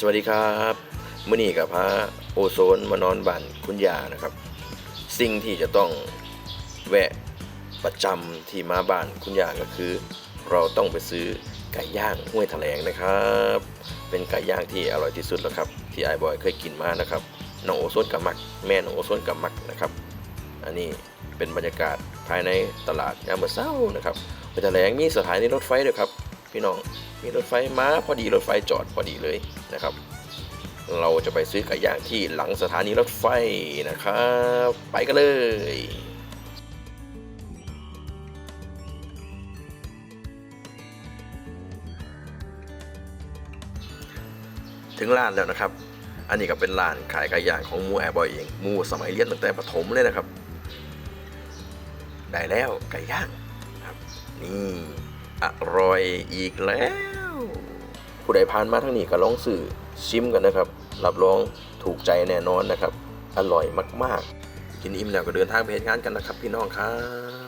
สวัสดีครับมื่อนี้กับพระโอโซนมานอนบ้านคุณยานะครับ สิ่งที่จะต้องแวะประจำที่มาบ้านคุณยาก็คือ เราต้องไปซื้อไก่ย่างห้วยแถลงนะครับ เป็นไก่ย่างที่อร่อยที่สุดแล้วครับที่ไอ้บอยเคยกินมานะครับน้องโอโซนกับมัก แม่น้องโอโซนกับมักนะครับ อันนี้เป็นบรรยากาศภายในตลาดยามมื้อเช้านะครับห้วยแถลงมีสถานีรถไฟด้วยครับ พี่น้องมีรถไฟมาพอดีรถไฟจอดพอดีเลยนะครับ เราจะไปซื้อไก่ย่างที่หลังสถานีรถไฟนะครับ ไปกันเลยถึงร้านแล้วนะครับ อันนี้ก็เป็นร้านขายไก่ย่างของมูแอร์บอยเอง มูสมัยเรียนตั้งแต่ประถมเลยนะครับ ได้แล้วไก่ย่างครับ นี่ อร่อยอีกแล้ว ผู้ใดผ่านมาทางนี้ก็ลองสื่อชิมกันนะครับ รับรองถูกใจแน่นอนนะครับ อร่อยมากๆ กินอิ่มแล้วก็เดินทางไปเห็นงานกันนะครับ พี่น้องครับ